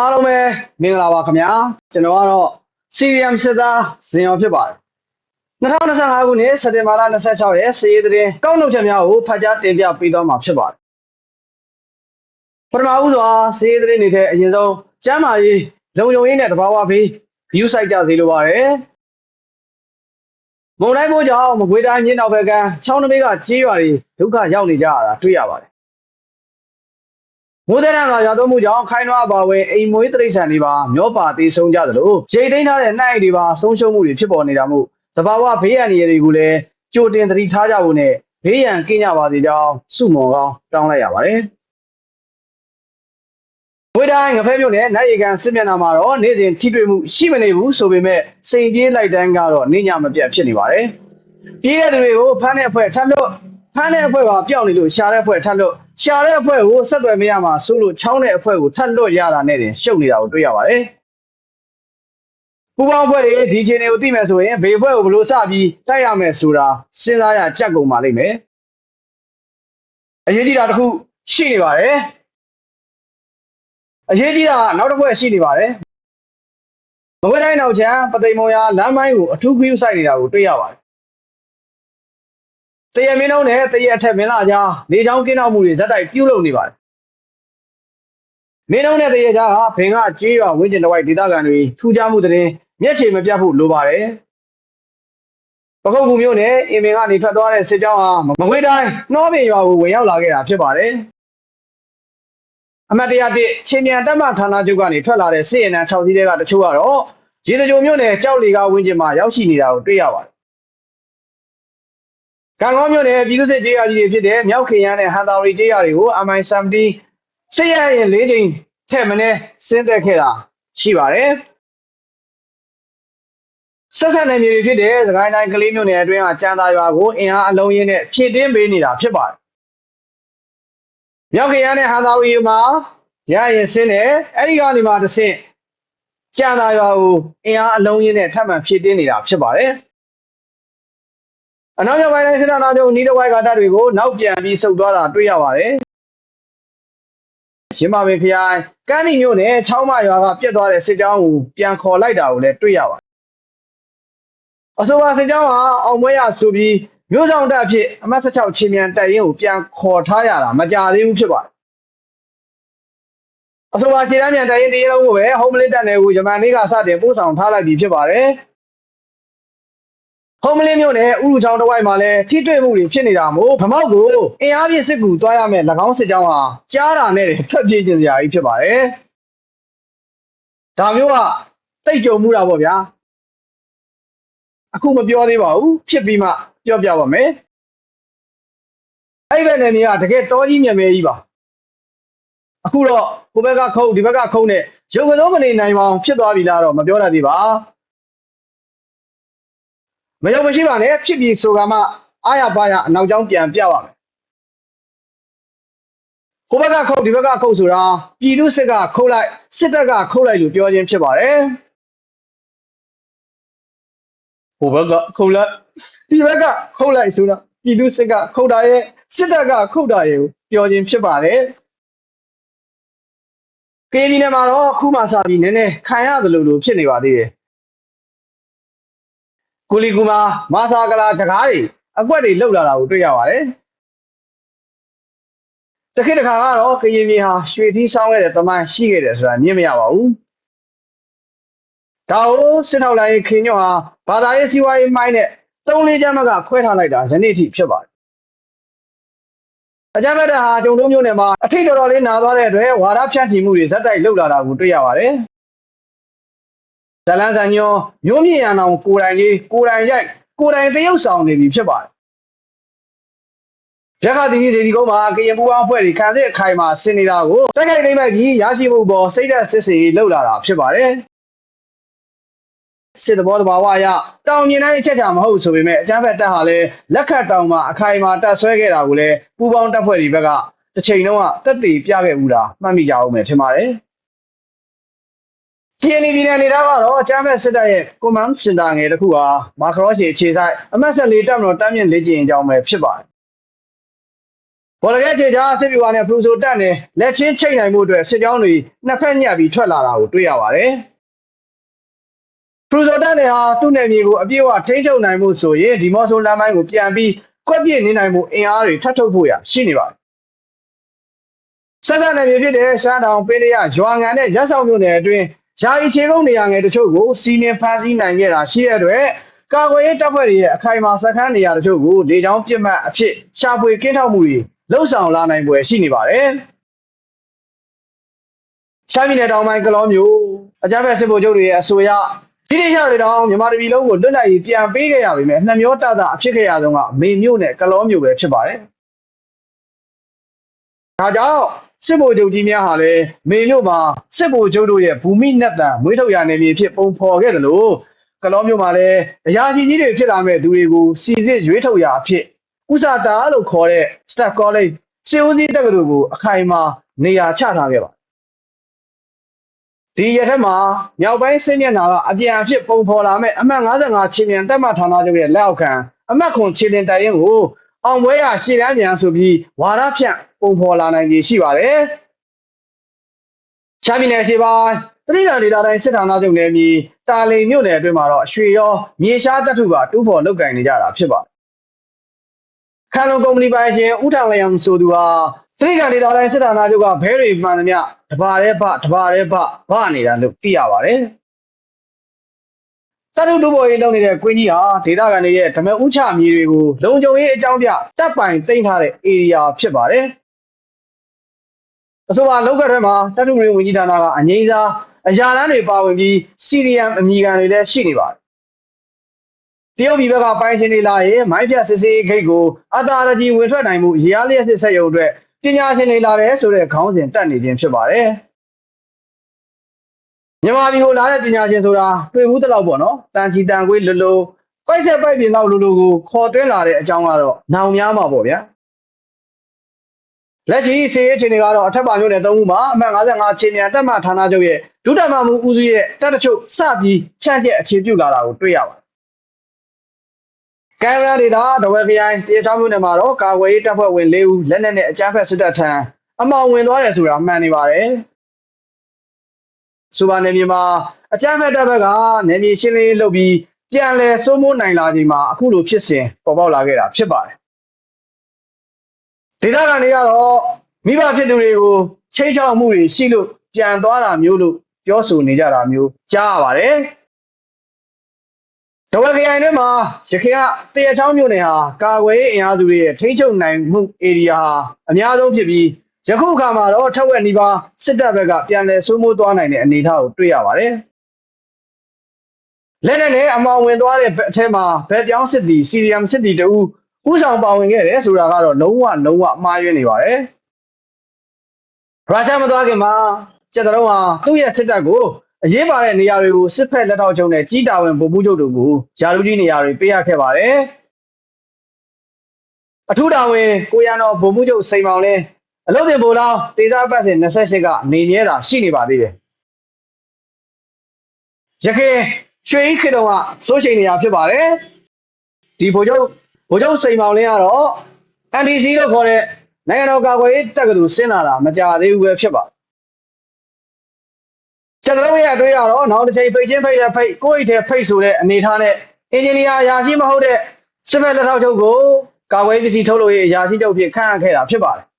အားလုံးပဲမင်္ဂလာပါခင်ဗျာကျွန်တော်ကတော့ CRM စစ်သားဇင်ရောဖြစ်ပါတယ်2025ခုနှစ်စက်တင်ဘာလ26ရက်စည်ရေးသတင်းကောက်နှုတ်ချက်များကိုဖတ်ကြားတင်ပြပေးသွားမှာဖြစ်ပါတယ်ပထမဦးစွာစည်ရေးသတင်းတွေထဲအရင်ဆုံးကျမ်းမာရေးလုံခြုံရေးနဲ့တဘာဝဘေး view site ကြစေလိုပါတယ်မုံတိုင်းမိုးကြောင့်မကွေးတိုင်းမြင်းနောက်ဘက်ကချောင်းနှမေးကကြေးရွာတွေဒုက္ခရောက်နေကြရတာတွေ့ရပါတယ် မိုးတဲ့ရံကရာသွန်းမှုကြောင့်ခိုင်းနွားပါဝင်အိမ်မွေးတိရစ္ဆာန်တွေပါမျောပါသေးဆုံးကြသလိုရိတ်သိမ်းထားတဲ့နှိုက်တွေပါဆုံးရှုံးမှုတွေဖြစ်ပေါ်နေတာမို့သဘာဝဘေးအန္တရာယ်တွေကိုလည်းကြိုတင်သတိထားကြဖို့နဲ့ဘေးရန်ကင်းကြပါစေကြောင်းစုမွန်ကောင်းတောင်းလိုက်ရပါတယ်ဝေတိုင်းငဖဲမြို့နယ်နိုင်ရီကန်စစ်မျက်နှာမှာတော့နေ့စဉ်ထိတွေ့မှုရှိမနေဘူးဆိုပေမဲ့စိန်ပြေးလိုက်တန်းကတော့နေညမပြတ်ဖြစ်နေပါတယ်။ပြေးတဲ့သူတွေကိုဖမ်းတဲ့အဖွဲ့ထပ်လို့ ဖမ်းတဲ့အဖွဲ့ကပျောက်နေလို့ရှာတဲ့အဖွဲ့ထပ်လို့ရှာတဲ့အဖွဲ့ကိုဆက်သွယ်မရမှာဆိုလို့ချောင်းတဲ့အဖွဲ့ကိုထပ်လွတ်ရတာနဲ့တင်ရှုပ်နေတာကိုတွေ့ရပါတယ်။ပူပေါင်းအဖွဲ့တွေဒီအချိန်တွေကိုသိမယ်ဆိုရင်ဘေအဖွဲ့ကိုဘယ်လိုစပြီးတိုက်ရမယ်ဆိုတာစဉ်းစားရကြက်ကုန်ပါလိမ့်မယ်။အရေးကြီးတာတစ်ခုရှိနေပါတယ်။အရေးကြီးတာကနောက်တစ်ဖွဲ့ရှိနေပါတယ်။မကွေးတိုင်းနောက်ချမ်းပသိမ်မော်ရလမ်းမိုင်းကိုအထူးဂရုစိုက်နေတာကိုတွေ့ရပါတယ်။ တရမင်းလုံးနဲ့တရအထက်မင်းလာကြားနေချောင်းကင်းအောင်မှုတွေဇက်တိုက်ပြုလုပ်နေပါတယ်။မင်းလုံးနဲ့တရကြားဟာဘင်ကကြေးရွာဝင်းကျင်တစ်ဝိုက်ဒေသခံတွေထူးခြားမှုတဲ့မျက်ခြေမပြတ်ဖို့လိုပါတယ်။ပခုတ်ကူမျိုးနဲ့အင်မင်ကနေထွက်သွားတဲ့စစ်ကြောင်းဟာမကွေးတိုင်းနှောပင်ရွာကိုဝင်ရောက်လာခဲ့တာဖြစ်ပါတယ်။အမတ်တရားတစ်ချင်းမြန်တက်မဌာနချုပ်ကနေထွက်လာတဲ့စစ်ရင်နံ6စီးတွေကတချို့ကတော့ရေစကြိုမြို့နယ်ကြောက်လီကဝင်းကျင်မှာရောက်ရှိနေတာကိုတွေ့ရပါတယ်။ ကံကောင်းမြို့နယ်ပြည်သူ့စစ်ကြေးရကြီးတွေဖြစ်တဲ့မြောက်ခင်ရန်နဲ့ဟန်တာရီကြေးရတွေကို MI70 စစ်ရရင်၄ချိန်ထက်မနည်းဆင်းသက်ခဲ့တာရှိပါတယ်။ဆက်ဆက်နယ်မြေတွေဖြစ်တဲ့စကိုင်းတိုင်းကလေးမြို့နယ်အတွင်းကကျန်းသာရွာကိုအင်အားအလုံးရင်းနဲ့ဖြည့်တင်းပေးနေတာဖြစ်ပါတယ်။မြောက်ခင်ရန်နဲ့ဟန်သာရီမှာရရင်ဆင်းတယ်အဲ့ဒီကနေမှတစ်ဆင့်ကျန်သာရွာကိုအင်အားအလုံးရင်းနဲ့ထပ်မံဖြည့်တင်းနေတာဖြစ်ပါတယ် အနောက်မြောက်ပိုင်းတိုင်းစစ်တပ်သားချုပ်နီးတဝိုက်ကတပ်တွေကိုနောက်ပြန်ပြီးဆုတ်သွားတာတွေ့ရပါတယ်ရင်းပါပင်ခရိုင်ကန်းနီမြို့နယ်ချောင်းမရွာကပြတ်သွားတဲ့စစ်ကြောင်းကိုပြန်ခေါ်လိုက်တာကိုလည်းတွေ့ရပါတယ်အဆိုပါစစ်ကြောင်းဟာအောင်ပွဲရဆိုပြီးမြို့ဆောင်တပ်အဖြစ်အမတ်16ချင်းမြန်တပ်ရင်းကိုပြန်ခေါ်ထားရတာမကြသေးဘူးဖြစ်ပါတယ်အဆိုပါရှေ့တန်းမြန်တိုင်ရင်တရေလုံးကိုပဲ home link တက်နယ်ကိုဂျမန်လေးကစတင်ပို့ဆောင်ထားလိုက်ပြီဖြစ်ပါတယ်။ home link မြို့နယ်ဥရုချောင်းတစ်ဝိုက်မှာလည်းထိတွေ့မှုတွေဖြစ်နေတာမို့ဗမောက်ကိုအင်အားပြည့်စစ်ကူသွားရမယ်၎င်းစစ်ကြောင်းဟာကြားတာနဲ့ထပ်ပြေးခြင်းစရာကြီးဖြစ်ပါတယ်။ဒါမျိုးကစိတ်ကြုံမှုတာပေါ့ဗျာ။အခုမပြောသေးပါဘူးဖြစ်ပြီးမှပြောပြပါမယ်။အဲ့ဒီဘက်နယ်မြေကတကယ်တောကြီးမြမဲကြီးပါ။အခုတော့ဟိုဘက်ကခုံဒီဘက်ကခုံနဲ့ရုပ်ကလုံးမနေနိုင်ပါအောင်ဖြစ်သွားပြီလားတော့မပြောတတ်သေးပါ မရောက်မရှိပါနဲ့ဖြစ်ပြီဆိုကမှအာရပါရအနောက်ကျောင်းပြန်ပြပါမယ်ဟိုဘက်ကခုံဒီဘက်ကခုံဆိုတာပြည်သူစစ်ကခုတ်လိုက်စစ်တပ်ကခုတ်လိုက်လို့ပြောခြင်းဖြစ်ပါတယ်ဟိုဘက်ကခုတ်လိုက်ဒီဘက်ကခုတ်လိုက်ဆိုတာပြည်သူစစ်ကခုတ်တာရဲ့စစ်တပ်ကခုတ်တာရဲ့ကိုပြောခြင်းဖြစ်ပါတယ်ကင်းဒီနယ်မှာတော့အခုမှစပြီးနည်းနည်းခံရတယ်လို့လို့ဖြစ်နေပါသေးတယ်။ ကူလီကူမာမာစာကလာစကားတွေအကွက်တွေလောက်လာတာကိုတွေ့ရပါတယ်။တခိတခါကတော့ကရင်ပြည်ဟာရွှေထီးဆောင်းခဲ့တဲ့တမိုင်းရှိခဲ့တယ်ဆိုတာညင်မရပါဘူး။ဒါကိုစစ်ထောက်လိုင်းခင်ညွန့်ဟာဘာသာရေးစီးပွားရေးမိုင်းနဲ့သုံးလေးချမ်းမကခွဲထားလိုက်တာယနေ့ထိဖြစ်ပါတယ်အကြမ်းဖက်တဲ့ဟာကျုံတို့မျိုးနယ်မှာအထိတ်တော်တော်လေးနာသွားတဲ့အတွက်ဝါဒဖြန့်ချီမှုတွေဇက်တိုက်လှုပ်လာတာကိုတွေ့ရပါတယ်။ ဇလန်းဆန်ညောမျိုးမြင့်ရန်အောင်ကိုယ်တိုင်လေးကိုယ်တိုင်ရိုက်ကိုယ်တိုင်သရုပ်ဆောင်နေပြီဖြစ်ပါတယ်။ရခတိဒီဒီကုန်းမှာကရင်ပူအောင်ဖွဲ့တွေခံစစ်အခိုင်မှာဆင်နေတာကိုတိုက်ခိုက်သိမ်းလိုက်ပြီးရရှိမှုပေါ်စိတ်သက်စစ်စီလှုပ်လာတာဖြစ်ပါတယ်။စစ်တဘောတဘာဝအရတောင်မြင်တိုင်းအချက်ချာမဟုတ်ဆိုပေမဲ့အကြမ်းဖက်တပ်ဟာလည်းလက်ခတ်တောင်မှာအခိုင်မှာတပ်ဆွဲခဲ့တာကိုလည်းပူပေါင်းတပ်ဖွဲ့တွေဘက်ကတစ်ချိန်လုံးကသက်သေပြခဲ့ဘူးတာမှတ်မိကြအောင်မယ်ထင်ပါတယ်။ TNL ပြည်နယ်နေတာကတော့အကြမ်းဖက်စစ်တပ်ရဲ့ command center ငယ်တစ်ခုဟာမာခရော့ချီအခြေဆိုင်အမတ်ဆက်လေးတပ်မတော်တမ်းမြင့်လေ့ကျင့်ကြောင်းပဲဖြစ်ပါတယ်ဘော်လကဲခြေချာစစ်ပြူဝါနဲ့ဖရူဆိုတက်နဲ့လက်ချင်းချိတ်နိုင်မှုအတွက်စစ်ကြောင်းတွေနှစ်ဖက်ညှပ်ပြီးထွက်လာတာကိုတွေ့ရပါတယ်ဖရူဆိုတက်နဲ့ဟာသူ့နယ်မြေကိုအပြည့်အဝထိန်းချုပ်နိုင်မှုဆိုရင်ဒီမော့ဆိုလမ်းပိုင်းကိုပြန်ပြီးကွက်ပြစ်နေနိုင်မှုအင်အားတွေထပ်ထုတ်ဖို့ရရှိနေပါတယ်ဆက်ဆက်နယ်မြေဖြစ်တဲ့ရှမ်းတောင်ပင်းရရွာငံနဲ့ရက်ဆောင်မြို့နယ်အတွင်း ယာယီခြေကုပ်နေရာငယ်တချို့ကိုစီးနင်းဖမ်းဆီးနိုင်ခဲ့တာရှိတဲ့အတွက်ကာကွယ်ရေးတပ်ဖွဲ့တွေရဲ့အခိုင်အမာစခန်းနေရာတချို့ကိုလေကြောင်းပြစ်မှတ်အဖြစ်ရှာဖွေကင်းထောက်မှုတွေလှုပ်ဆောင်လာနိုင်ပွဲရှိနေပါတယ်။ချမ်းပြည်နယ်တောင်ပိုင်းကလောမျိုးအကြမ်းဖက်စစ်ဗိုလ်ချုပ်တွေရဲ့အဆိုအရဒီနေ့ရတွေတောင်မြန်မာပြည်လုံးကိုလွတ်လပ်ရေးပြန်ပေးခဲ့ရပြီမဲ့နှမျောတတာအဖြစ်ခဲ့ရဆုံးကမေမျိုးနဲ့ကလောမျိုးပဲဖြစ်ပါတယ်။ဒါကြောင့် စစ်ဗိုလ်ချုပ်ကြီးများဟာလည်းမေမျိုးမှာစစ်ဗိုလ်ချုပ်တို့ရဲ့ဘူမိနက်တံမွေးထုတ်ရနယ်မြေဖြစ်ပုံဖော်ခဲ့တယ်လို့ကလောမျိုးမှာလည်းအရာရှိကြီးတွေဖြစ်လာမဲ့လူတွေကိုစီစစ်ရွေးထုတ်ရအဖြစ်ဥစာတာလို့ခေါ်တဲ့ Staff College စီအိုစီတက္ကသိုလ်ကိုအခိုင်အမာနေရာချထားခဲ့ပါဒီရက်ထက်မှာမြောက်ပိုင်းစင်းမျက်နှာကအပြန်အဖြစ်ပုံဖော်လာမဲ့အမှတ်55ခြေမြန်တက်မှဌာနချုပ်ရဲ့လက်အောက်ခံအမှတ်ခွန်ခြေလင်တိုင်ရင်ကို အောင်ပွဲရရှေ့တန်းမြန်ဆိုပြီးဝါရဖြန့်ပုံဖော်လာနိုင်ကြီးရှိပါတယ်ချမ်းပြည်နယ်ရှိပိုင်းတတိယဒေသတိုင်းစစ်ဌာနချုပ်နယ်မြေတာလိန်မြို့နယ်အတွင်းမှာတော့ရွှေရောမြေရှားတပ်ထုကတူးဖော်လုပ်ကင်နေကြတာဖြစ်ပါတယ်ခန်လုံကုမ္ပဏီပိုင်ရှင်ဦးထံလျံဆိုသူဟာသတိကဒေသတိုင်းစစ်ဌာနချုပ်ကဘဲတွေမှန်သမျှတဘာရဲဖတဘာရဲဖဗနေတာလို့သိရပါတယ် စတုတူဘော်ရေးလုပ်နေတဲ့ကွင်းကြီးဟာဒေသခံတွေရဲ့ဓမ္မဥချမြေတွေကိုလုံခြုံရေးအကြောင်းပြတပ်ပိုင်သိမ်းထားတဲ့ area ဖြစ်ပါတယ်အဆိုပါလောက်ကထဲမှာစတုရေးဝန်ကြီးဌာနကအငိမ့်စားအရာလမ်းတွေပါဝင်ပြီးစီရီယမ်အမည်ခံတွေလည်းရှိနေပါတယ်တရုတ်ပြည်ဘက်ကပိုင်ရှင်တွေလာရင်မိုင်းဖြတ်စစ်စေးဂိတ်ကိုအတာရကြီးဝင်ထွက်နိုင်မှုရေအားလျက်စစ်ဆက်ရုံအတွက်ပညာရှင်တွေလာတယ်ဆိုတဲ့ခေါင်းစဉ်တက်နေခြင်းဖြစ်ပါတယ် မြန်မာပြည်ကိုလာတဲ့ပညာရှင်ဆိုတာတွေ့ဘူးတလောက်ပေါ့နော်တန်ချီတန်ခွေးလွလိုပိုက်ဆက်ပိုက်ပြင်လောက်လိုလိုကိုခေါ်သွင်းလာတဲ့အကြောင်းကတော့နောင်များမှာပေါ့ဗျာလက်ရှိစီးရေးချင်းတွေကတော့အထက်ပါမျိုးနဲ့သုံးခုမှာအမှတ်55ချင်းမြန်တက်မှဌာနချုပ်ရဲ့ဒုတက်မှမှုဦးစီးရဲ့တက်တချို့စပြီးချန့်ကျက်အခြေပြုလာတာကိုတွေ့ရပါတယ်ကင်မရာဒေတာဒဝဲခရိုင်တေချောင်းမြို့နယ်မှာတော့ကာဝေးတပ်ဖွဲ့ဝင်၄ဦးလက်နက်နဲ့အကြမ်းဖက်စစ်တပ်ထံအမောင်ဝင်သွားတယ်ဆိုတာမှန်နေပါတယ်။ စူပါနယ်မြေမှာအကြမ်းဖက်တပ်ဘက်ကနေမြေရှင်းလင်းရေးလုပ်ပြီးပြန်လည်စိုးမိုးနိုင်လာချိန်မှာအခုလိုဖြစ်စဉ်ပေါ်ပေါက်လာခဲ့တာဖြစ်ပါတယ်။ဒေသခံတွေကတော့မိဘဖြစ်သူတွေကိုချိတ်ချောက်မှုတွေရှိလို့ပြန်သွားတာမျိုးလို့ပြောဆိုနေကြတာမျိုးကြားရပါတယ်။ဒဝက်ခရိုင်ထဲမှာရခိုင်ကတရချောင်းမြို့နယ်ဟာကာကွယ်ရေးအင်အားစုတွေရဲ့ထိန်းချုပ်နိုင်မှု area ဟာအများဆုံးဖြစ်ပြီး ယခုအခါမှာတော့ထက်ဝက်နီးပါးစစ်တပ်ဘက်ကပြန်လည်စိုးမိုးသွားနိုင်တဲ့အနေအထားကိုတွေ့ရပါတယ်။လက်နက်နဲ့အမောင်ဝင်သွားတဲ့အထက်မှာဗက်ပြောင်းစစ်တီစီရီယမ်စစ်တီတူဥဆောင်ပါဝင်ခဲ့တယ်ဆိုတာကတော့လုံးဝလုံးဝမှားယွင်းနေပါတယ်။ရုရှားမသွားခင်မှာကျက်တော်ဟာသူ့ရဲ့စစ်တပ်ကိုအရေးပါတဲ့နေရာတွေကိုစစ်ဖက်လက်ထောက်ချုပ်နဲ့ကြီးတာဝန်ဗိုလ်မှူးချုပ်တို့ကိုယာလူကြီးနေရာတွေပေးရခဲ့ပါတယ်။အထူးတာဝန်ကိုရန်တော်ဗိုလ်မှူးချုပ်စိန်မောင်လင်း အလုပ်တင်ဗိုလ်လောင်းဒေသပတ်စဉ်28ကနေရဲတာရှိနေပါသေးတယ်။ရခိုင်ရွှေဤခေတုံကစိုးချိန်နေရာဖြစ်ပါတယ်။ဒီဗိုလ်ချုပ်ဗိုလ်ချုပ်စိန်မောင်လင်းကတော့ NDC လို့ခေါ်တဲ့နိုင်ငံတော်ကာကွယ်ရေးတက္ကသိုလ်ဆင်းလာတာမကြသေးဘူးပဲဖြစ်ပါတယ်ကျွန်တော်တို့ရဲ့အတွေ့အတော့နောက်တစ်ချိန်ဖိတ်ချင်းဖိတ်ရဖိတ်ကိုယ့်အိတ်ထဲဖိတ်ဆိုတဲ့အနေထားနဲ့အင်ဂျင်နီယာအရာရှိမဟုတ်တဲ့စစ်ဘက်လက်ထောက်ချုပ်ကိုကာကွယ်ပစ္စည်းထုတ်လို့ရအရာရှိချုပ်ဖြစ်ခန့်အပ်ခဲ့တာဖြစ်ပါတယ်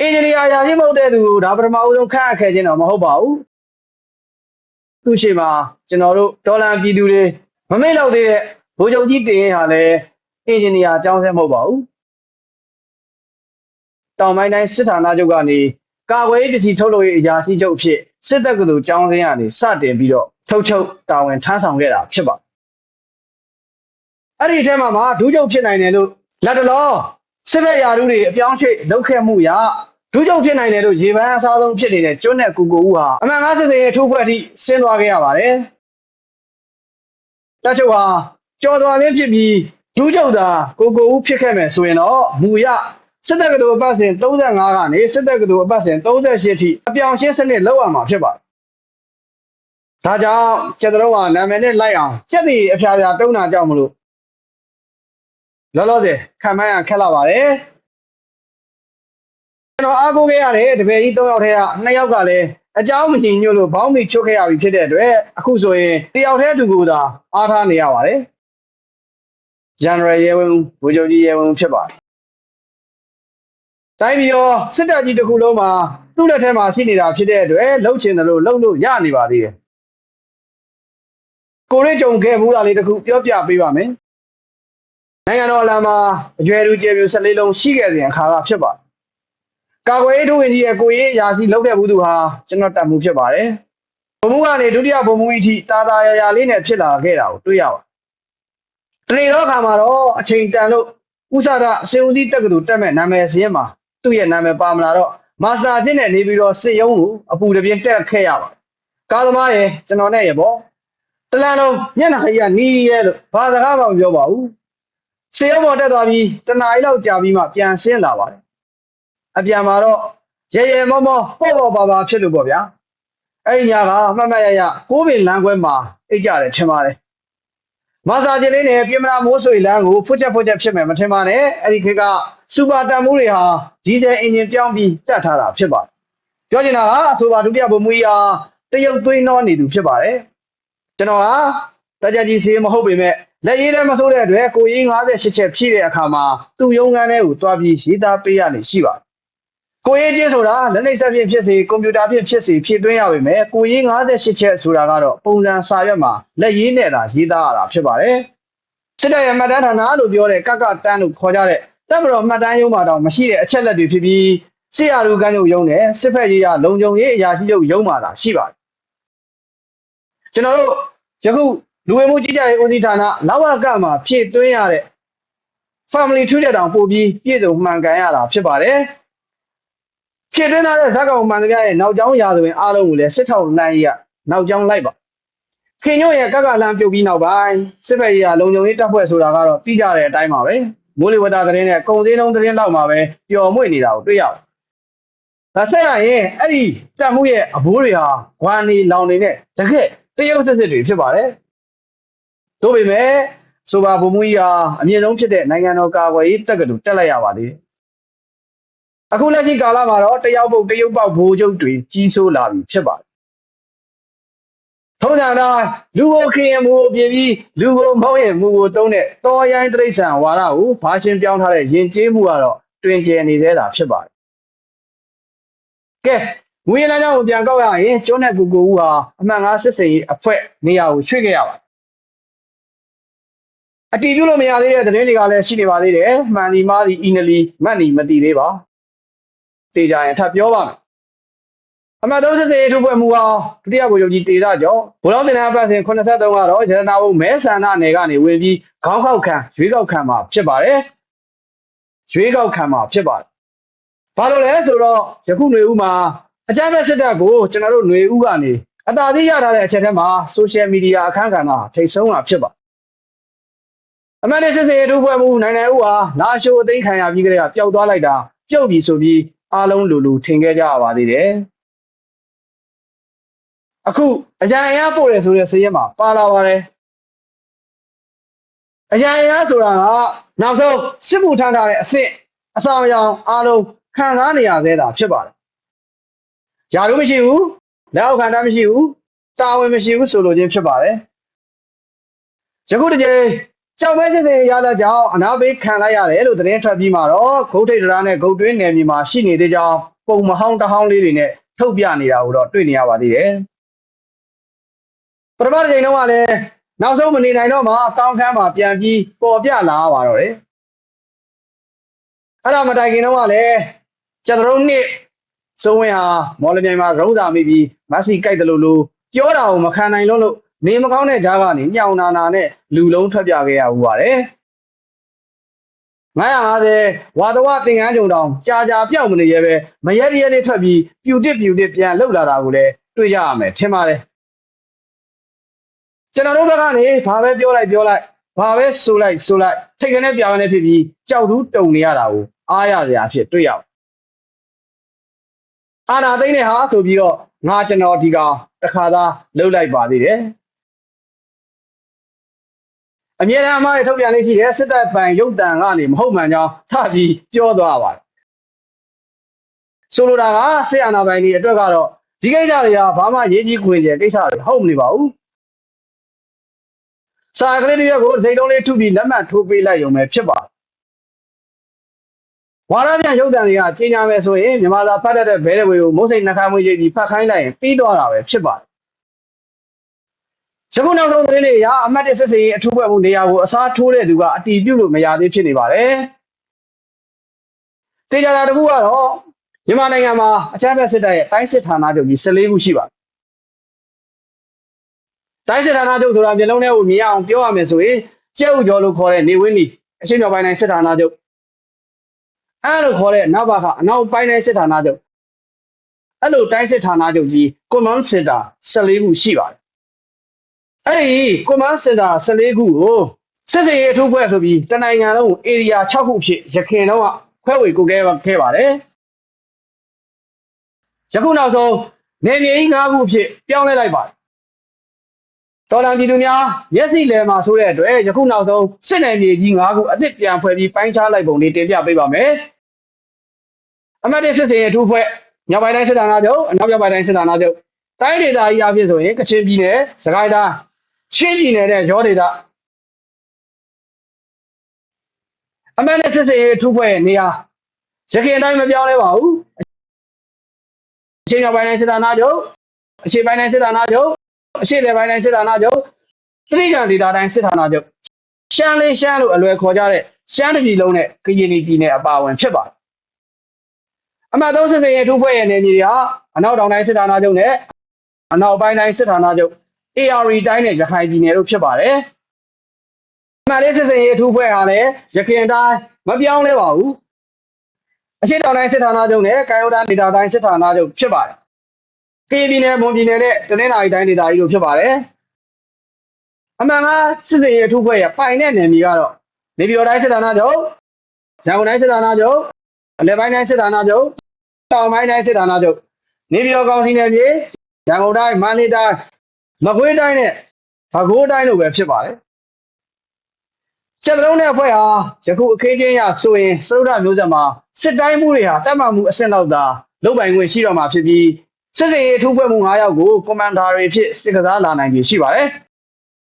အင်ဂျင်နီယာအရာရှိမဟုတ်တဲ့သူကိုဒါပထမအဦးဆုံးခန့်အပ်ခဲ့ခြင်းတော့မဟုတ်ပါဘူးသူရှိမှာကျွန်တော်တို့ဒေါ်လာပြည်သူတွေမမေ့တော့သေးတဲ့ဘိုးချုပ်ကြီးတင်ရင်ဟာလည်းအင်ဂျင်နီယာအကြောင်းစဲမဟုတ်ပါဘူးတောင်ပိုင်းတိုင်းစစ်ဌာနချုပ်ကနေကာကွယ်ရေးပစ္စည်းထုတ်လုပ်ရေးအရာရှိချုပ်အဖြစ်စစ်တပ်ကလူကျောင်းစင်းကနေစတင်ပြီးတော့ထုတ်ချုပ်တာဝန်ထမ်းဆောင်ခဲ့တာဖြစ်ပါတယ်။အဲ့ဒီအထက်မှာမှာဒူးချုပ်ဖြစ်နိုင်တယ်လို့လက်တလော စစ်ဘက်ရာထူးတွေအပြောင်းအရွှေ့လုပ်ခဲ့မှုရဒူးချုပ်ဖြစ်နိုင်တယ်လို့ရေပန်းအစားဆုံးဖြစ်နေတဲ့ကျွန်းနဲ့ကူကိုဦးဟာအမှန်50ရဲ့ထိုးဖွဲ့အထိဆင်းသွားခဲ့ရပါတယ်။တချုပ်ဟာကြော်သွားလင်းဖြစ်ပြီးဒူးချုပ်သာကိုကိုဦးဖြစ်ခဲ့မယ်ဆိုရင်တော့မူရစစ်တပ်ကတူအပတ်စဉ်35ကနေစစ်တပ်ကတူအပတ်စဉ်38အထိအပြောင်ရှင်းစနစ်လောက်ရမှာဖြစ်ပါတယ်။ဒါကြောင့်ကျက်တော်ကနာမည်နဲ့လိုက်အောင်ကျက်တီအဖျားဖျားတုံးတာကြောင့်မလို့ လောလောဆယ်ခံမှန်းရခက်လာပါတယ်ကျွန်တော်အားကိုးခဲ့ရတယ်တပည့်ကြီး၃ယောက်ထဲက၂ယောက်ကလည်းအကြောင်းမကြည့်ညို့လို့ဘောင်းမီချုပ်ခဲ့ရပြီဖြစ်တဲ့အတွက်အခုဆိုရင်တယောက်တည်းသူကိုသာအားထားနေရပါတယ်။ General ရဲဝန်ဗိုလ်ချုပ်ကြီးရဲဝန်ဖြစ်ပါတယ်။တိုင်းပြည်ရောစစ်တပ်ကြီးတစ်ခုလုံးမှာသူ့လက်ထဲမှာရှိနေတာဖြစ်တဲ့အတွက်လှုပ်ချင်တယ်လို့လှုပ်လို့ရနေပါသေးတယ်။ကိုရိကြုံခဲ့ဘူးလားလေးတစ်ခုပြောပြပေးပါမယ်။ နိုင်ငံတော်အလံမှာအကျွဲလူကျေပြူ14လုံးရှိခဲ့စဉ်အခါကဖြစ်ပါတယ်။ကာကွယ်ရေးဒုဝန်ကြီးရဲ့ကိုရေးရာစီလောက်ခဲ့ဘူးသူဟာကျွန်တော်တတ်မှုဖြစ်ပါတယ်။ဘုံမှုကနေဒုတိယဘုံမှုအထိတာတာရရလေးနဲ့ဖြစ်လာခဲ့တာကိုတွေ့ရပါတယ်။တနေ့တော့ခါမှာတော့အချိန်တန်လို့ဥစားဒစေဦးစီးတက္ကသိုလ်တက်မဲ့နာမည်စင်းမှာသူ့ရဲ့နာမည်ပါမလာတော့မာစတာဖြစ်နေနေပြီးတော့စစ်ရုံးကိုအပူတပြင်းတက်ခဲ့ရပါတယ်။ကာသမားရဲ့ကျွန်တော်နဲ့ရဲ့ပေါ့တလန်လုံးမျက်နှာကြီးကနီးရဲလို့ဘာစကားမှမပြောပါဘူး။ စေရုံးပေါ်တက်သွားပြီးတနားရီလောက်ကြာပြီးမှပြန်ဆင်းလာပါတယ်။အပြန်မှာတော့ရေရေမောမောပေါ့ပေါ့ပါပါဖြစ်လို့ပေါ့ဗျာ။အဲ့ဒီညကအမှတ်မှတ်ရရကိုးပင်လမ်းခွဲမှာအိတ်ကြတယ်ထင်ပါတယ်။မာစာချင်းလေးနဲ့ပြင်မလာမိုးဆွေလမ်းကိုဖွက်ချက်ဖွက်ချက်ဖြစ်မယ်မထင်ပါနဲ့အဲ့ဒီခေတ်ကစူပါတန်မှုတွေဟာဒီဇယ်အင်ဂျင်ပြောင်းပြီးတက်ထားတာဖြစ်ပါတယ်။ပြောချင်တာကအဆိုပါဒုတိယဘုံမူကြီးဟာတရုတ်သွင်းနှောနေသူဖြစ်ပါတယ်။ကျွန်တော်ဟာတကြကြီးစီမဟုတ်ပေမဲ့ လက်ရေးလည်းမဆိုးတဲ့အတွက်ကိုကြီး58ချက်ဖြည့်တဲ့အခါမှာသူ့ရုံးခန်းထဲကိုတွားပြီးရေးသားပေးရနေရှိပါတယ်။ကိုရေးချင်းဆိုတာလက်နေဆက်ဖြင့်ဖြစ်စေကွန်ပျူတာဖြင့်ဖြစ်စေဖြည့်သွင်းရပါမယ်။ကိုရေး58ချက်ဆိုတာကတော့ပုံစံစာရွက်မှာလက်ရေးနဲ့သာရေးသားရတာဖြစ်ပါတယ်။စစ်တပ်ရဲ့မှတ်တမ်းဌာနလို့ပြောတဲ့ကကတန်းလို့ခေါ်ကြတဲ့တပ်မတော်မှတ်တမ်းရုံးမှာတော့မရှိတဲ့အချက်လက်တွေဖြစ်ပြီးစစ်ရာလူကန်းရုံရုံးနဲ့စစ်ဖက်ရေးရလုံခြုံရေးအရာရှိချုပ်ရုံးမှာသာရှိပါတယ်။ကျွန်တော်တို့ယခု လူဝင်မှုကြီးကြပ်ရေးဦးစီးဌာနလောက်ဝကမှာဖြည့်သွင်းရတဲ့ family tree တဲ့တောင်ပို့ပြီးပြည့်စုံမှန်ကန်ရတာဖြစ်ပါတယ်။ဖြည့်သွင်းထားတဲ့ဇက်ကောင်မှန်ကပြရဲ့နောက်ကျောင်းရာဇဝင်အားလုံးကိုလည်းစစ်ထောက်လမ်းကြီးကနောက်ကျောင်းလိုက်ပါခင်ညွန့်ရဲ့ကက်ကလမ်းပြုတ်ပြီးနောက်ပိုင်းစစ်ဖက်ရေးကလုံခြုံရေးတပ်ဖွဲ့ဆိုတာကတော့သိကြတဲ့အတိုင်းပါပဲမိုးလေဝသသတင်းနဲ့ကုံစင်းလုံးသတင်းလောက်မှာပဲပျော်မွေ့နေတာကိုတွေ့ရပါတယ်။ဒါဆက်ရရင်အဲ့ဒီတက်မှုရဲ့အဘိုးတွေဟာဂွမ်နေလောင်နေနဲ့တကယ်တရုပ်စစ်စစ်တွေဖြစ်ပါတယ်။ သို့ပေမဲ့ဆိုပါဘုံမူကြီးဟာအမြင့်ဆုံးဖြစ်တဲ့နိုင်ငံတော်ကာကွယ်ရေးတက်ကတူတက်လိုက်ရပါသေးတယ်။အခုလက်ရှိကာလမှာတော့တယောက်ပုတ်တရုပ်ပေါက်ဘိုးချုပ်တွေကြီးဆိုးလာပြီဖြစ်ပါတယ်ထုံးစံတိုင်းလူကိုခင်ရင်မူကိုပြင်ပြီးလူကိုမောင်းရင်မူကိုတုံးတဲ့တော်ရိုင်းတိရစ္ဆာန်ဝါဒကိုဘာချင်းပြောင်းထားတဲ့ယဉ်ကျေးမှုကတော့တွင်ကျယ်နေသေးတာဖြစ်ပါတယ်။ကဲငွေလမ်းကြောင်းကိုပြန်ကောက်ရရင်ကျွန်းနဲ့ကူကူဦးဟာအမှန်ကားစစ်စင်ရေးအဖွဲ့နေရာကိုရွှေ့ခဲ့ရပါတယ်။ အတီးပြုလို့မရသေးတဲ့သတင်းတွေကလည်းရှိနေပါသေးတယ်။မှန်ဒီမားဒီအီနလီမတ်နီမတီသေးပါ။သိကြရင်ထပ်ပြောပါမယ်။အမှတ်3စစ်စေးထုတ်ပွဲမူအောင်ဒုတိယဗိုလ်ချုပ်ကြီးတေတာကျော်ဘုလောင်းတင်နာပတ်စဉ်83ကတော့ရတနာဘုံမဲဆန္ဒနယ်ကနေဝင်ပြီးခေါင်းခောက်ခံရွေးကောက်ခံမှာဖြစ်ပါတယ်ရွေးကောက်ခံမှာဖြစ်ပါတယ်ဘာလို့လဲဆိုတော့ယခုຫນွေဦးမှာအကြမ်းဖက်စစ်တပ်ကိုကျွန်တော်တို့ຫນွေဦးကနေအတားသိရထားတဲ့အချက်ထဲမှာဆိုရှယ်မီဒီယာအခန်းကဏ္ဍထိတ်ဆုံးတာဖြစ်ပါ အမှန်တည်းစစ်စေးထုတ်ပွဲမူနိုင်နိုင်ဦးဟာလာရှိုးအသိမ်းခံရပြီးကြတဲ့ပျောက်သွားလိုက်တာပြုတ်ပြီဆိုပြီးအားလုံးလူလူထင်ခဲ့ကြရပါသေးတယ်အခုအကြံအရပို့တယ်ဆိုတဲ့စရင်းမှာပါလာပါတယ်အကြံအရဆိုတာကနောက်ဆုံးစစ်မှုထမ်းထားတဲ့အစ်စ်အဆောင်အယောင်အားလုံးခံစားနေရသေးတာဖြစ်ပါတယ်။ယာတို့မရှိဘူးလက်အောက်ခံတာမရှိဘူးတာဝန်မရှိဘူးဆိုလိုချင်းဖြစ်ပါတယ်။ယခုတစ်ချိန် ကြောက်မဲစစ်စစ်ရလာကြောင်းအနာပေးခံလိုက်ရတယ်လို့သတင်းထွက်ပြီးမှတော့ဂုတ်ထိတ်တရားနဲ့ဂုတ်တွင်းနယ်မြေမှာရှိနေသေးကြောင်းပုံမဟောင်းတဟောင်းလေးတွေနဲ့ထုတ်ပြနေတာကိုတော့တွေ့နေရပါသေးတယ်။ပထမတစ်ချိန်တုန်းကလည်းနောက်ဆုံးမနေနိုင်တော့မှကောင်းခန်းမှာပြန်ပြီးပေါ်ပြလာပါတော့တယ်အဲ့ဒါမတိုင်ခင်တုန်းကလည်းကျွန်တော်တို့နှစ်စိုးဝင်ဟာမော်လမြိုင်မှာရုံးစာမိပြီးမက်ဆီကြိုက်တယ်လို့လို့ပြောတာကိုမခံနိုင်လို့လို့ နေမကောင်းတဲ့ကြားကနေညောင်နာနာနဲ့လူလုံးထွက်ပြခဲ့ရဦးပါတယ်950ဝါတော်တင်ကန်းကြုံတောင်ကြာကြာပြောက်မနေရဲပဲမရဲရဲလေးထွက်ပြီးပြူတစ်ပြူတစ်ပြန်လှုပ်လာတာကိုလည်းတွေ့ရရမယ်ထင်ပါတယ်ကျွန်တော်တို့ဘက်ကနေဘာပဲပြောလိုက်ပြောလိုက်ဘာပဲဆိုလိုက်ဆိုလိုက်ထိတ်ကနေပြောင်းနေဖြစ်ပြီးကြောက်တူးတုံနေရတာကိုအားရစရာဖြစ်တွေ့ရအောင်အာနာသိမ့်နေဟာဆိုပြီးတော့ငါကျွန်တော်ဒီကောင်တစ်ခါသားလှုပ်လိုက်ပါသေးတယ် အမြဲတမ်းအမားတွေထုတ်ပြန်လေးရှိတယ်စစ်တပ်ပိုင်ရုပ်တံကနေမဟုတ်မှန်ကြောင်းထပြီးပြောသွားပါတယ်ဆိုလိုတာကစစ်အာဏာပိုင်တွေအတွက်ကတော့ဒီကိစ္စတွေကဘာမှရေးကြီးခွင့်ကျကိစ္စတွေဟုတ်မနေပါဘူးစာကလေးတွေကိုစိတ်တုံးလေးထုပြီးလက်မှတ်ထိုးပေးလိုက်ရုံပဲဖြစ်ပါတယ်ဝါရပြန်ရုပ်တံတွေကကြီးညာမယ်ဆိုရင်မြန်မာသာဖတ်တတ်တဲ့ဘဲတဲ့ဝေကိုမုတ်စိတ်နှခမ်းမွေးကြည့်ပြီးဖတ်ခိုင်းလိုက်ရင်ပြီးသွားတာပဲဖြစ်ပါတယ် ယခုနောက်ဆုံးသတင်းလေးအရအမတ်တစ်စစ်စေးအထူးပွဲမှုနေရာကိုအစားထိုးတဲ့သူကအတီးပြုတ်လို့မရသေးဖြစ်နေပါတယ်။စေကြတာတစ်ခုကတော့မြန်မာနိုင်ငံမှာအချမ်းဘက်စစ်တပ်ရဲ့တိုင်းစစ်ဌာနချုပ်ကြီး14ခုရှိပါတယ်။တိုင်းစစ်ဌာနချုပ်ဆိုတာမျိုးလုံးထဲကိုမြင်ရအောင်ပြောရမယ်ဆိုရင်ကျဲဥကျော်လို့ခေါ်တဲ့နေဝင်းနီအရှင်းမြောက်ပိုင်းတိုင်းစစ်ဌာနချုပ်အဲ့လိုခေါ်တဲ့နောက်ပါကအနောက်ပိုင်းတိုင်းစစ်ဌာနချုပ်အဲ့လိုတိုင်းစစ်ဌာနချုပ်ကြီး command center 14ခုရှိပါတယ်။ အဲ့ဒီ command center 14ခုကိုစစ်စေးရေးအထူးဖွဲ့ဆိုပြီးတနိုင်ငံလုံး area 6ခုဖြစ်ရခင်တော့ခွဲဝေကိုခဲ့ခဲ့ပါတယ်။ယခုနောက်ဆုံးနေမြေကြီး၅ခုဖြစ်ပြောင်းလဲလိုက်ပါတယ်။တော်လံပြည်သူများမျက်စိလည်မှာဆိုတဲ့အတွက်ယခုနောက်ဆုံးစစ်နယ်မြေကြီး၅ခုအစ်စ်ပြန်ဖွဲ့ပြီးပိုင်းခြားလိုက်ပုံလေးတင်ပြပေးပါမယ်။အမတ်တစ်စစ်စေးရေးအထူးဖွဲ့ညပိုင်းတိုင်းစစ်ဌာနချုပ်အနောက်မြောက်ပိုင်းတိုင်းစစ်ဌာနချုပ်တိုင်းဒေသကြီးအဖြစ်ဆိုရင်ကချင်ပြည်နယ်စကိုင်းတိုင်း ချင်းပြည်နယ်နဲ့ရောဒေသအမှန်နဲ့စစ်စစ်ရေးထူးဖွဲ့နေရာရခိုင်အတိုင်းမပြောင်းလဲပါဘူးအရှေ့မြောက်ပိုင်းတိုင်းစစ်ဌာနချုပ်အရှေ့ပိုင်းတိုင်းစစ်ဌာနချုပ်အရှေ့လယ်ပိုင်းတိုင်းစစ်ဌာနချုပ်သတိကံဒေသတိုင်းစစ်ဌာနချုပ်ရှမ်းလေးရှမ်းလို့အလွယ်ခေါ်ကြတဲ့ရှမ်းတပြည်လုံးနဲ့ကရင်ပြည်နယ်အပါအဝင်ဖြစ်ပါတယ်အမှတ်သုံးစစ်စစ်ရေးထူးဖွဲ့ရဲ့နေမြေတွေဟာအနောက်တောင်တိုင်းစစ်ဌာနချုပ်နဲ့အနောက်ပိုင်းတိုင်းစစ်ဌာနချုပ် AR တိုင်းနဲ့ရခိုင်ပြည်နယ်တို့ဖြစ်ပါတယ်။အမှန်လေးစစ်စင်ရေးအထူးဖွဲ့ဟာလည်းရခိုင်တိုင်းမပြောင်းလဲပါဘူး။အရှိတောင်တိုင်းစစ်ဌာနချုပ်နဲ့ကံရိုးတန်းဒေသတိုင်းစစ်ဌာနချုပ်ဖြစ်ပါတယ်။ပြည်ပြည်နယ်မွန်ပြည်နယ်နဲ့တနင်္လာရီတိုင်းဒေသကြီးတို့ဖြစ်ပါတယ်။အမှန်ကစစ်စင်ရေးအထူးဖွဲ့ရဲ့ပိုင်တဲ့နယ်မြေကတော့နေပြည်တော်တိုင်းစစ်ဌာနချုပ်ရန်ကုန်တိုင်းစစ်ဌာနချုပ်အလယ်ပိုင်းတိုင်းစစ်ဌာနချုပ်တောင်ပိုင်းတိုင်းစစ်ဌာနချုပ်နေပြည်တော်ကောင်စီနယ်မြေရန်ကုန်တိုင်းမန္တလေးတိုင်း မကွေးတိုင်းနဲ့ပဲခူးတိုင်းလိုပဲဖြစ်ပါတယ်။ချက်လုံးတဲ့အဖွဲ့ဟာယခုအခင်းချင်းရဆိုရင်စရုဒ္ဓမျိုးဆက်မှာစစ်တိုင်းမှုတွေဟာတက်မှန်မှုအဆင့်လောက်သာလုံပိုင်ခွင့်ရှိတော့မှာဖြစ်ပြီးစစ်စင်ရေးအထူးဖွဲ့မှု9ယောက်ကိုကွန်မန်ဒါတွေဖြစ်စစ်ကစားလာနိုင်ပြီရှိပါတယ်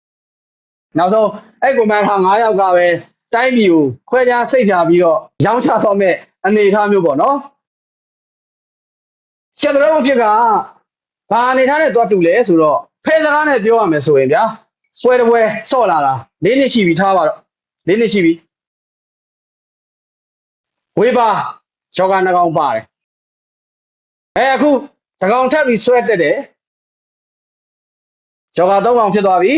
။နောက်ဆုံးအဲ့ကွန်မန်ဒါ9ယောက်ကပဲတိုင်းပြည်ကိုခွဲခြားစိတ်ဖြာပြီးတော့ရောင်းချတော့မဲ့အနေအထားမျိုးပေါ့နော်။ချက်လုံးအဖြစ်ကဘာအနေထားနဲ့တွားတူလဲဆိုတော့ ဖဲစကားနဲ့ပြောရမယ်ဆိုရင်ဗျာပွဲတစ်ပွဲဆော့လာတာ၄နှစ်ရှိပြီထားပါတော့၄နှစ်ရှိပြီဝေးပါယောဂနှကောင်ပါတယ်အဲအခုသကောင်ထပ်ပြီးဆွဲတက်တယ်ယောဂ၃ကောင်ဖြစ်သွားပြီ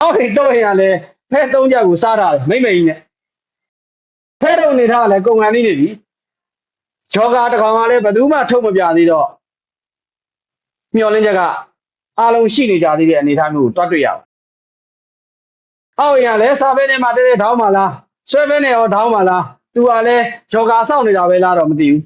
အောက်ဟိတော့ဟိရလဲဖဲ၃ချက်ကိုစားတာမိမ့်မိန်ကြီးနဲ့ဖဲတော့နေထားလဲကုန်ကန်နေနေပြီယောဂတစ်ကောင်ကလည်းဘယ်သူမှထုတ်မပြသေးတော့မျောလင်းချက်က အားလုံးရှိနေကြသေးတဲ့အနေအထားမျိုးကိုတွတ်တွေ့ရအောင်။အောက်ရလဲစာပဲနဲ့မှတဲတဲထောင်းပါလား။ဆွဲပဲနဲ့ရောထောင်းပါလား။ तू ကလည်းဂျော်ကာစောင့်နေတာပဲလားတော့မသိဘူး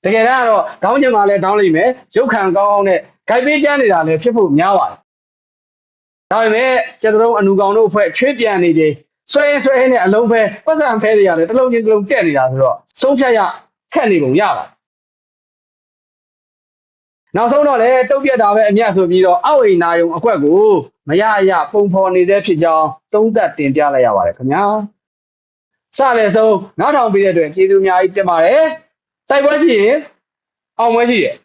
။တကယ်တော့ထောင်းချင်မှလည်းထောင်းလိမ့်မယ်။ရုပ်ခံကောင်းကောင်းနဲ့ဂိုက်ပေးချမ်းနေတာလည်းဖြစ်ဖို့များပါတယ်။ဒါပေမဲ့ကျက်တုံးအနူကောင်တို့အဖွဲ့ချွေးပြန်နေချိန်ဆွဲဆွဲနဲ့အလုံးဖဲပတ်စံဖဲတွေရတယ်တစ်လုံးချင်းတစ်လုံးကြက်နေတာဆိုတော့ဆုံးဖြတ်ရခက်နေပုံရပါတယ် နောက်ဆုံးတော့လေတုတ်ပြက်တာပဲအမျက်ဆိုပြီးတော့အောက်အိမ်နာယုံအခွက်ကိုမရရပုံဖော်နေသေးဖြစ်ကြောင်းသုံးသက်တင်ပြလိုက်ရပါတယ်ခင်ဗျာစလည်းဆုံးနောက်ထောင်ပေးတဲ့အတွက်ကျေးဇူးအများကြီးတင်ပါတယ်စိုက်ပွဲရှိရင်အောင်ပွဲရှိရဲ့